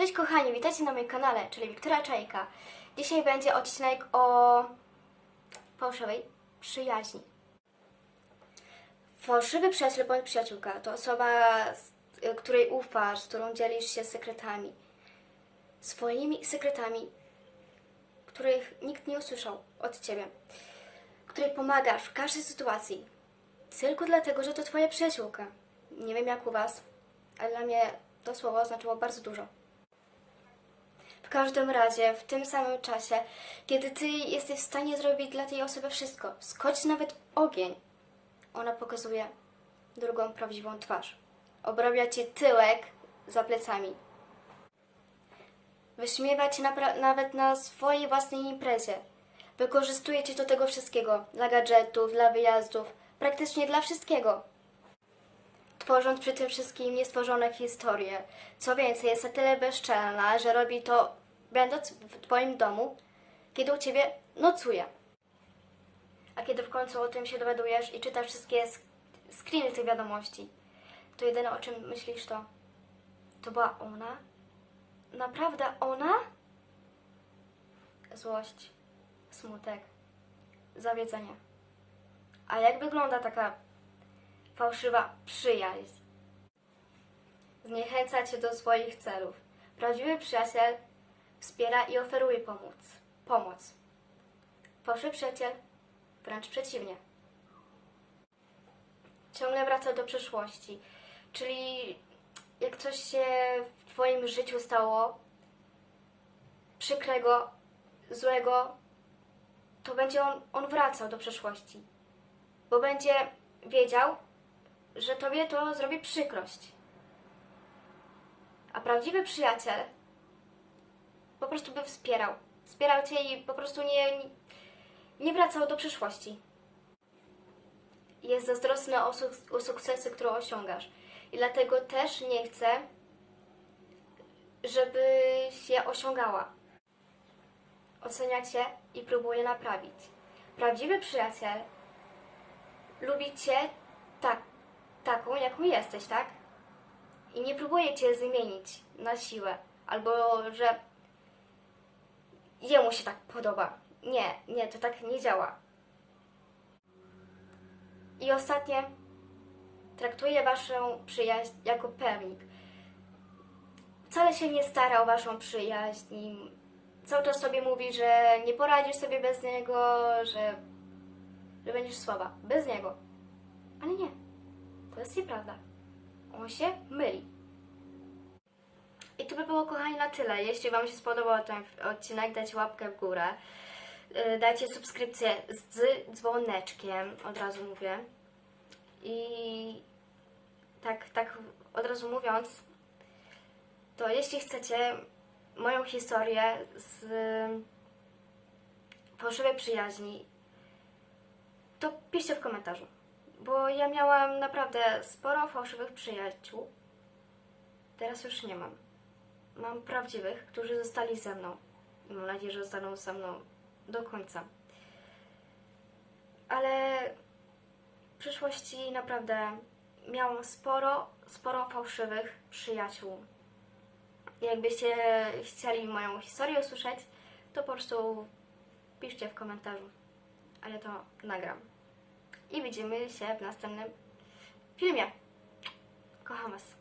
Cześć kochani, witajcie na moim kanale, czyli Wiktoria Czajka. Dzisiaj będzie odcinek o fałszywej przyjaźni. Fałszywy przyjaciel bądź przyjaciółka to osoba, z- której ufasz, z którą dzielisz się sekretami. Swoimi sekretami, których nikt nie usłyszał od ciebie. Której pomagasz w każdej sytuacji. Tylko dlatego, że to twoja przyjaciółka. Nie wiem jak u was, ale dla mnie to słowo znaczyło bardzo dużo. Każdym razie, w tym samym czasie, kiedy ty jesteś w stanie zrobić dla tej osoby wszystko, skoczyć nawet ogień, ona pokazuje drugą prawdziwą twarz. Obrabia ci tyłek za plecami. Wyśmiewa cię nawet na swojej własnej imprezie. Wykorzystuje cię do tego wszystkiego, dla gadżetów, dla wyjazdów, praktycznie dla wszystkiego tworząc przy tym wszystkim niestworzone historie. Co więcej, jest na tyle bezczelna, że robi to będąc w Twoim domu, kiedy u Ciebie nocuje. A kiedy w końcu o tym się dowiadujesz i czytasz wszystkie screeny tych wiadomości, to jedyne o czym myślisz to, to była ona? Naprawdę ona? Złość, smutek, zawiedzenie. A jak wygląda taka fałszywa przyjaźń. Zniechęca cię do swoich celów. Prawdziwy przyjaciel wspiera i oferuje pomoc. pomoc. Fałszywy przyjaciel wręcz przeciwnie. Ciągle wraca do przeszłości. Czyli jak coś się w twoim życiu stało przykrego, złego, to będzie on, on wracał do przeszłości. Bo będzie wiedział, że tobie to zrobi przykrość. A prawdziwy przyjaciel po prostu by wspierał. Wspierał cię i po prostu nie, nie wracał do przyszłości. Jest zazdrosny o, suk- o sukcesy, które osiągasz. I dlatego też nie chce, żebyś je osiągała. Ocenia cię i próbuje naprawić. Prawdziwy przyjaciel lubi cię tak, taką, jaką jesteś, tak? I nie próbuje cię zmienić na siłę, albo że jemu się tak podoba. Nie, nie, to tak nie działa. I ostatnie, traktuje waszą przyjaźń jako pewnik. Wcale się nie stara o waszą przyjaźń cały czas sobie mówi, że nie poradzisz sobie bez niego, że, że będziesz słaba. Bez niego. Ale nie. To jest nieprawda. On się myli. By było, kochani, na tyle. Jeśli Wam się spodobał ten odcinek, dajcie łapkę w górę. Yy, Dajcie subskrypcję z dzwoneczkiem, od razu mówię. I tak, tak od razu mówiąc, to jeśli chcecie moją historię z fałszywej przyjaźni, to piszcie w komentarzu. Bo ja miałam naprawdę sporo fałszywych przyjaciół. Teraz już nie mam. Mam prawdziwych, którzy zostali ze mną. I mam nadzieję, że zostaną ze mną do końca. Ale w przyszłości naprawdę miałam sporo, sporo fałszywych przyjaciół. Jakbyście chcieli moją historię usłyszeć, to po prostu piszcie w komentarzu, a ja to nagram. I widzimy się w następnym filmie. Kocham Was.